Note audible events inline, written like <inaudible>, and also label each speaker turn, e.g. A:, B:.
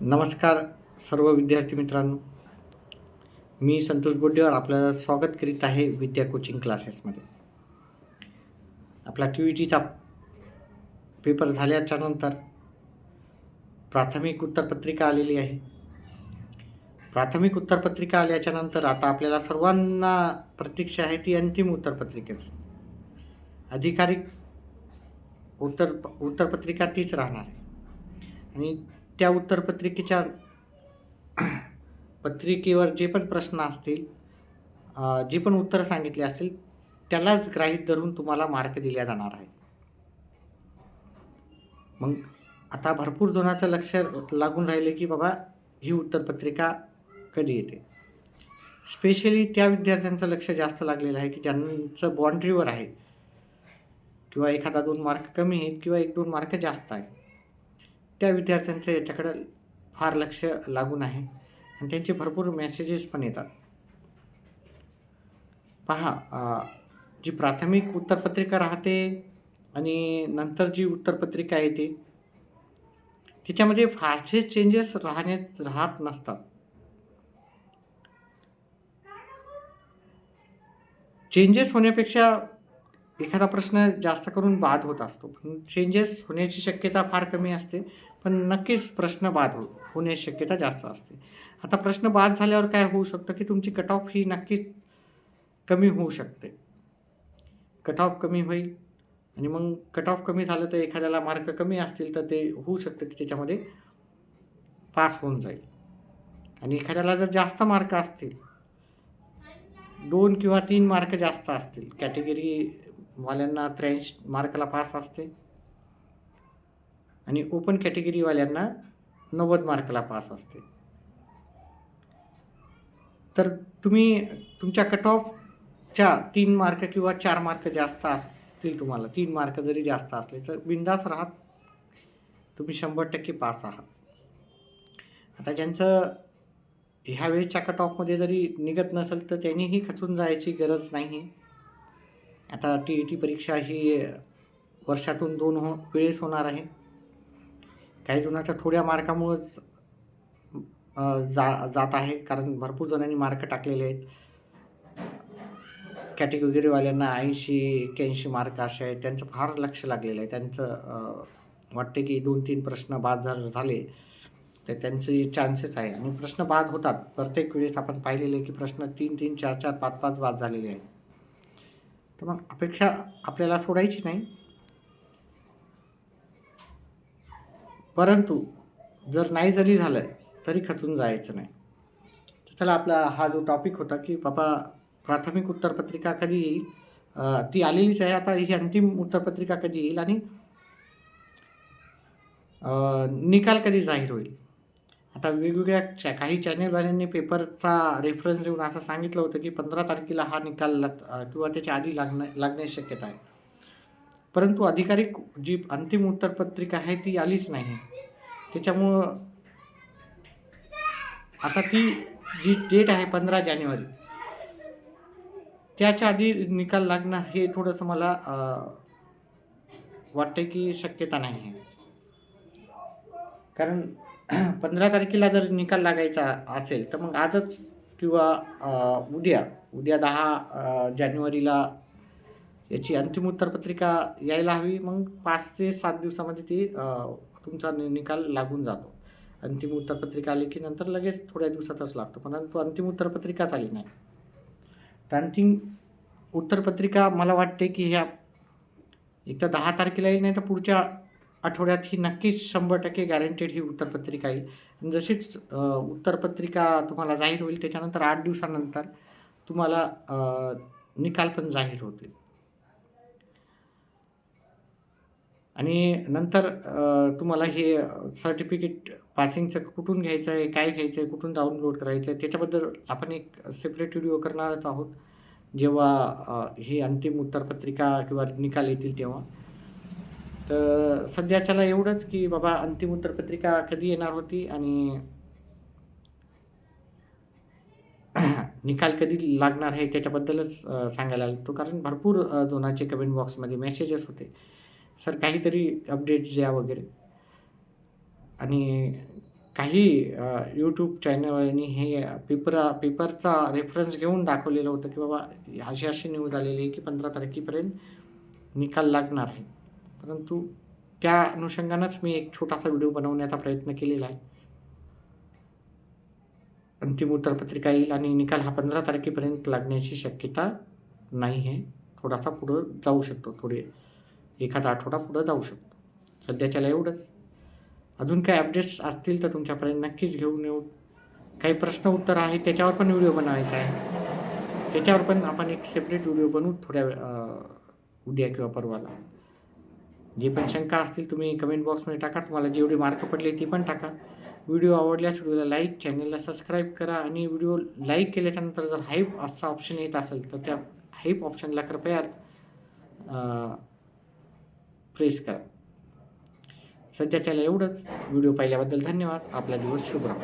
A: नमस्कार सर्व विद्यार्थी मित्रांनो. मी संतोष बोड्डेवर आपलं स्वागत करीत आहे विद्या कोचिंग क्लासेसमध्ये आपला टी व्ही टीचा पेपर झाल्याच्यानंतर प्राथमिक उत्तरपत्रिका आलेली आहे. प्राथमिक उत्तरपत्रिका आल्याच्यानंतर आता आपल्याला सर्वांना प्रतीक्षा आहे ती अंतिम उत्तरपत्रिकेची अधिकारिक उत्तर उत्तरपत्रिका तीच राहणार आहे. आणि त्या उत्तरपत्रिकेच्या पत्रिकेवर जे पण प्रश्न असतील जे पण उत्तर सांगितले असतील त्यालाच ग्राहित धरून तुम्हाला मार्क दिल्या जाणार आहे मग आता भरपूर जणांचं लक्ष लागून राहिले की बाबा ही उत्तरपत्रिका कधी येते? स्पेशली त्या विद्यार्थ्यांचं लक्ष जास्त लागलेलं आहे की ज्यांचं बाँड्रीवर आहे. किंवा एखादा दोन मार्क कमी आहेत किंवा एक दोन मार्क जास्त आहे त्या विद्यार्थ्यांचं याच्याकडं फार लक्ष लागून आहे. आणि त्यांचे भरपूर मेसेजेस पण येतात. पहा जी प्राथमिक उत्तरपत्रिका राहते आणि नंतर जी उत्तरपत्रिका येते त्याच्यामध्ये फारसे चेंजेस राहणे राहत नसतात. चेंजेस होण्यापेक्षा एखादा प्रश्न जास्त करून बाद होत असतो. पण चेंजेस होण्याची शक्यता फार कमी असते. पण नक्कीच प्रश्न बाद हो होण्याची शक्यता जास्त असते. आता प्रश्न बाद झाल्यावर काय होऊ शकतं की तुमची कट ऑफ ही नक्कीच कमी होऊ शकते. कट ऑफ कमी होईल. आणि मग कट ऑफ कमी झालं तर एखाद्याला मार्क कमी असतील तर ते होऊ शकतं की त्याच्यामध्ये पास होऊन जाईल. आणि एखाद्याला जर जास्त मार्क असतील दोन किंवा तीन मार्क जास्त असतील कॅटेगरी वाल्यांना त्र्याऐंशी मार्काला पास असते. आणि ओपन कॅटेगरीवाल्यांना नव्वद मार्काला पास असते. तर तुम्ही तुमच्या कट ऑफच्या तीन मार्क किंवा चार मार्क जास्त असतील तुम्हाला तीन मार्क जरी जास्त असले तर बिंदास राहत. तुम्ही शंभर टक्के पास आहात. आता ज्यांचं ह्या वेळेच्या कट ऑफमध्ये जरी निघत नसेल तर त्यांनीही खचून जायची गरज नाही आहे आता टी ई टी परीक्षा ही वर्षातून दोन हो वेळेस होणार आहे. काही जणांच्या थोड्या मार्कामुळंच जा जात आहे. कारण भरपूर जणांनी मार्क टाकलेले आहेत. कॅटेगरीवाल्यांना ऐंशी एक्क्याऐंशी मार्क असे आहेत. त्यांचं फार लक्ष लागलेलं आहे. त्यांचं वाटते की दोन तीन प्रश्न बाद जर झाले तर त्यांचे चान्सेस आहे. आणि प्रश्न बाद होतात. प्रत्येक वेळेस आपण पाहिलेले की प्रश्न तीन तीन चार चार पाच पाच बाद झालेले आहेत. तर मग अपेक्षा आपल्याला सोडायची नाही. परंतु जर नाही जरी झालं तरी खचून जायचं नाही. तर चला आपला हा जो टॉपिक होता की बाबा प्राथमिक उत्तरपत्रिका कधी येईल? ती आलेलीच आहे. आता ही अंतिम उत्तरपत्रिका कधी येईल? आणि निकाल कधी जाहीर होईल? आता वेगवेगळ्या चा काही चॅनेलवाल्यांनी पेपरचा रेफरन्स देऊन असं सांगितलं होतं की पंधरा तारखेला हा निकाल लाग किंवा त्याच्या आधी लागण्या लागण्याची शक्यता आहे. परंतु अधिकारिक जी अंतिम उत्तरपत्रिका आहे ती आलीच नाही. त्याच्यामुळं आता ती जी डेट आहे पंधरा जानेवारी त्याच्या आधी निकाल लागणं हे थोडंसं मला अ, वाटतं की शक्यता नाही आहे. कारण <clears throat> पंधरा तारखेला जर निकाल लागायचा असेल तर मग आजच किंवा उद्या उद्या दहा जानेवारीला याची अंतिम उत्तरपत्रिका यायला हवी. मग पाच ते सात दिवसामध्ये ती तुमचा नि- निकाल लागून जातो. अंतिम उत्तरपत्रिका आली की नंतर लगेच थोड्या दिवसातच लागतो. परंतु अंतिम उत्तरपत्रिकाच आली नाही. तर अंतिम उत्तरपत्रिका मला वाटते की ह्या एक तर दहा तारखेला येईल नाही तर पुढच्या आठवड्यात ही नक्कीच शंभर टक्के गॅरंटेड ही उत्तरपत्रिका येईल जशीच उत्तरपत्रिका तुम्हाला जाहीर होईल त्याच्यानंतर आठ दिवसानंतर तुम्हाला निकाल पण जाहीर होतील. आणि नंतर तुम्हाला हे सर्टिफिकेट पासिंगचं कुठून घ्यायचं आहे काय घ्यायचं आहे कुठून डाउनलोड करायचं आहे त्याच्याबद्दल आपण एक सेपरेट व्हिडिओ करणारच आहोत. जेव्हा ही अंतिम उत्तरपत्रिका किंवा निकाल येतील तेव्हा. तर सध्याच्याला एवढंच की बाबा अंतिम उत्तरपत्रिका कधी येणार होती आणि निकाल कधी लागणार आहे त्याच्याबद्दलच सांगायला लागतो कारण भरपूर अ, कमेंट बॉक्समध्ये मेसेजेस होते. सर काहीतरी अपडेट्स द्या वगैरे. आणि काही यूट्यूब चॅनलनी हे पेपरा पेपरचा रेफरन्स घेऊन दाखवलेलं होतं की बाबा अशी अशी न्यूज आलेली आहे की पंधरा तारखेपर्यंत निकाल लागणार आहे. परंतु त्या अनुषंगानंच मी एक छोटासा व्हिडिओ बनवण्याचा प्रयत्न केलेला आहे. अंतिम उत्तरपत्रिका येईल आणि निकाल हा पंधरा तारखेपर्यंत लागण्याची शक्यता नाही आहे. थोडासा पुढं जाऊ शकतो. थोडे एखादा आठवडा पुढं जाऊ शकतो. सध्याच्याला एवढंच. अजून काही अपडेट्स असतील तर तुमच्यापर्यंत नक्कीच घेऊन येऊ. काही प्रश्न उत्तर आहे त्याच्यावर पण व्हिडिओ बनवायचा आहे. त्याच्यावर पण आपण एक सेपरेट व्हिडिओ बनवू थोड्या उद्या किंवा परवाला. जे पण शंका असतील तुम्ही कमेंट बॉक्समध्ये टाका. तुम्हाला जेवढे मार्क पडले ती पण टाका. व्हिडिओ आवडल्यास व्हिडिओला लाईक चॅनलला सबस्क्राईब करा आणि व्हिडिओ लाईक केल्याच्यानंतर जर हाईप असा ऑप्शन येत असेल तर त्या हाईप ऑप्शनला कृपया प्रेस करा. सध्याच्याला एवढंच. व्हिडिओ पाहिल्याबद्दल धन्यवाद. आपला दिवस शुभ राहो.